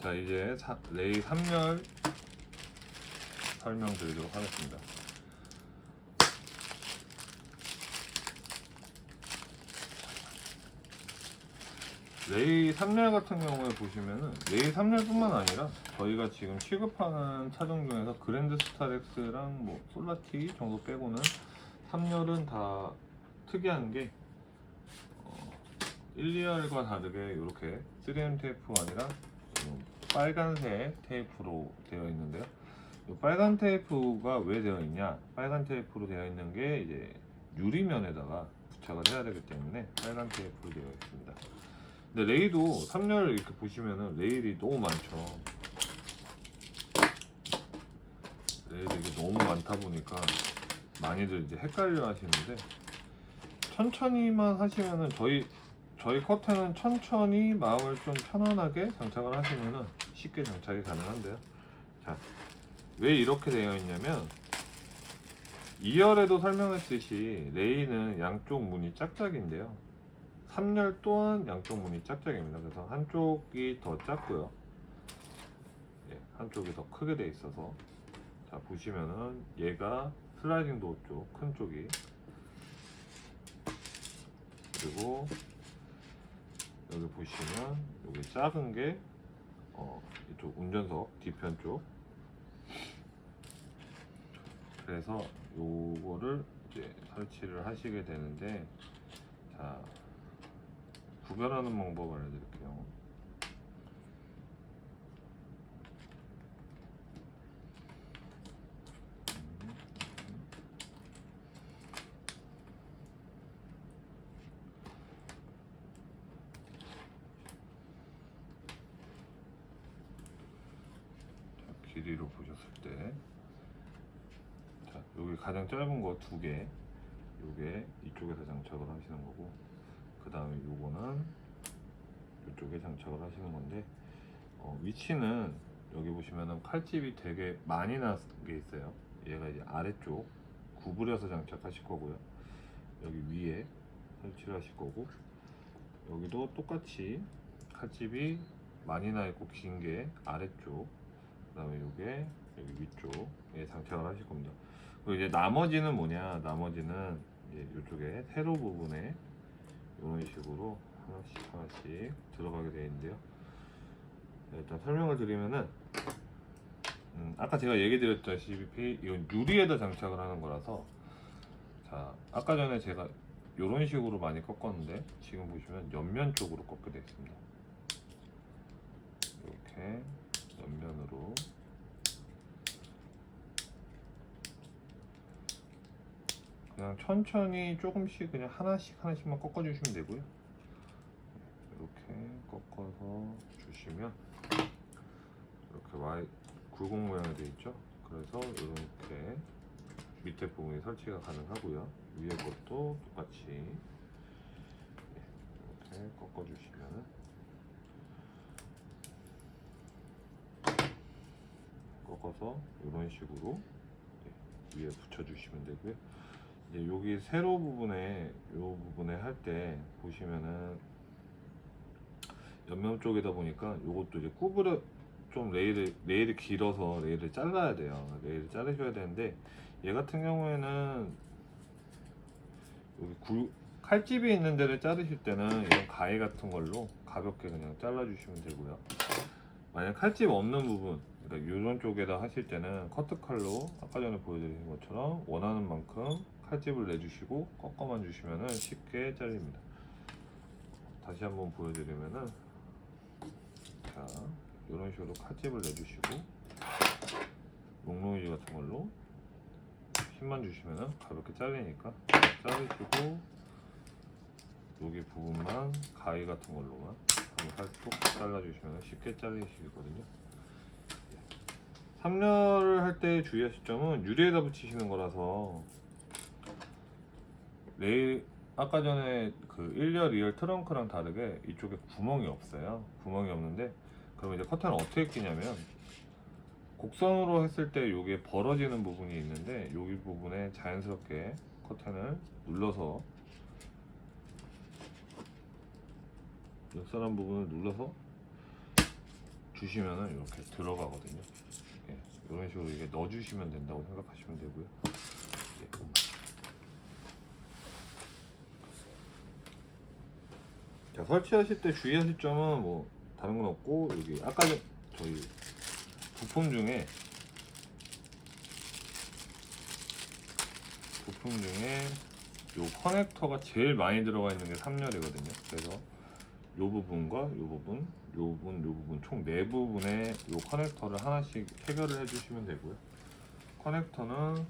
자 이제 사, 레이 3열 설명드리도록 하겠습니다. 레이 3열 같은 경우에 보시면은 레이 3열뿐만 아니라 저희가 지금 취급하는 차종 중에서 그랜드 스타렉스랑 뭐 솔라티 정도 빼고는 3열은 다 특이한 게 어, 1, 2열과 다르게 이렇게 3M 테이프가 아니라 좀 빨간색 테이프로 되어 있는데요. 이 빨간 테이프가 왜 되어 있냐? 빨간 테이프로 되어 있는 게 이제 유리면에다가 부착을 해야 되기 때문에 빨간 테이프로 되어 있습니다. 근데 레일도 3열 이렇게 보시면은 레일이 너무 많죠. 레일이 너무 많다 보니까 많이들 이제 헷갈려 하시는데 천천히만 하시면은 저희 저희 커튼은 천천히 마음을 좀 편안하게 장착을 하시면은 쉽게 장착이 가능한데요. 자, 왜 이렇게 되어 있냐면 2열에도 설명했듯이 레이는 양쪽 문이 짝짝인데요. 3열 또한 양쪽 문이 짝짝입니다. 그래서 한쪽이 더 작고요. 예, 한쪽이 더 크게 돼 있어서 자 보시면은 얘가 슬라이딩 도어 쪽 큰 쪽이 그리고 여기 보시면 여기 작은 게 어, 이쪽 운전석 뒤편 쪽 그래서 요거를 이제 설치를 하시게 되는데 자 구별하는 방법 알려드릴게요. 자, 길이로 보셨을 때, 자 여기 가장 짧은 거 두 개, 요게 이쪽에서 장착을 하시는 거고, 그 다음에 요거는 이쪽에 장착을 하시는 건데 어, 위치는 여기 보시면은 칼집이 되게 많이 난 게 있어요. 얘가 이제 아래쪽 구부려서 장착하실 거고요. 여기 위에 설치를 하실 거고 여기도 똑같이 칼집이 많이 나 있고 긴 게 아래쪽 그 다음에 요게 여기 위쪽에 장착을 하실 겁니다 그리고 이제 나머지는 뭐냐 나머지는 이제 이쪽에 세로 부분에 이런 식으로 하나씩 하나씩 들어가게 되어 있는데요. 네, 일단 설명을 드리면은 음, 아까 제가 얘기 드렸다시피 이건 유리에다 장착을 하는 거라서 자 아까 전에 제가 이런 식으로 많이 꺾었는데 지금 보시면 옆면 쪽으로 꺾게 되어 있습니다. 이렇게 옆면으로 그냥 천천히 조금씩 그냥 하나씩 하나씩만 꺾어 주시면 되고요. 이렇게 꺾어서 주시면 이렇게 Y 굴곡 모양이 되어 있죠. 그래서 이렇게 밑에 부분이 설치가 가능하고요. 위에 것도 똑같이 이렇게 꺾어 주시면 꺾어서 이런 식으로 네, 위에 붙여 주시면 되고요. 이제 여기 세로 부분에 요 부분에 할 때 보시면은 옆면 쪽이다 보니까 요것도 이제 구부려 좀 레일을 레일이 길어서 레일을 잘라야 돼요. 레일을 자르셔야 되는데 얘 같은 경우에는 여기 굴 칼집이 있는 데를 자르실 때는 이런 가위 같은 걸로 가볍게 그냥 잘라 주시면 되고요. 만약 칼집 없는 부분 그러니까 이런 쪽에다 하실 때는 커트 칼로 아까 전에 보여드린 것처럼 원하는 만큼 칼집을 내주시고 꺾어만 주시면 쉽게 잘립니다. 다시 한번 보여드리면은 자 이런 식으로 칼집을 내주시고 롱노이즈 같은 걸로 힘만 주시면 가볍게 잘리니까 자르시고 여기 부분만 가위 같은 걸로만 살짝 잘라주시면 쉽게 잘리시거든요. 3열을 할 때 주의하실 점은 유리에다 붙이시는 거라서 레일 아까 전에 그 1열, 2열 트렁크랑 다르게 이쪽에 구멍이 없어요. 구멍이 없는데 그럼 이제 커튼을 어떻게 끼냐면 곡선으로 했을 때 이게 벌어지는 부분이 있는데 여기 부분에 자연스럽게 커튼을 눌러서 역선한 부분을 눌러서 주시면은 이렇게 들어가거든요. 예, 이런 식으로 이게 넣어주시면 된다고 생각하시면 되고요. 예, 자 설치하실 때 주의하실 점은 뭐 다른 건 없고 여기 아까 전- 저희 부품 중에 부품 중에 요 커넥터가 제일 많이 들어가 있는 게 3열이거든요. 그래서 요 부분과 요 부분, 요 부분, 요 부분 총 네 부분에 요 커넥터를 하나씩 해결을 해주시면 되고요. 커넥터는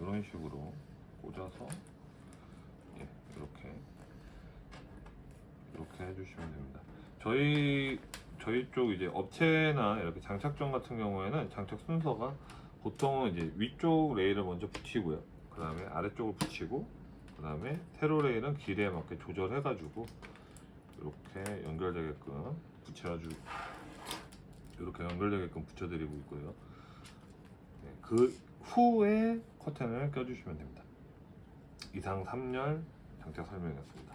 이런 식으로 꽂아서 예, 이렇게 이렇게 해주시면 됩니다. 저희 저희 쪽 이제 업체나 이렇게 장착점 같은 경우에는 장착 순서가 보통은 이제 위쪽 레일을 먼저 붙이고요. 그 다음에 아래쪽을 붙이고 그 다음에 세로 레일은 길이에 맞게 조절해가지고 이렇게 연결되게끔 붙여주 이렇게 연결되게끔 붙여드리고 있고요. 네, 그 후에 커튼을 껴주시면 됩니다. 이상 3열 장착 설명이었습니다.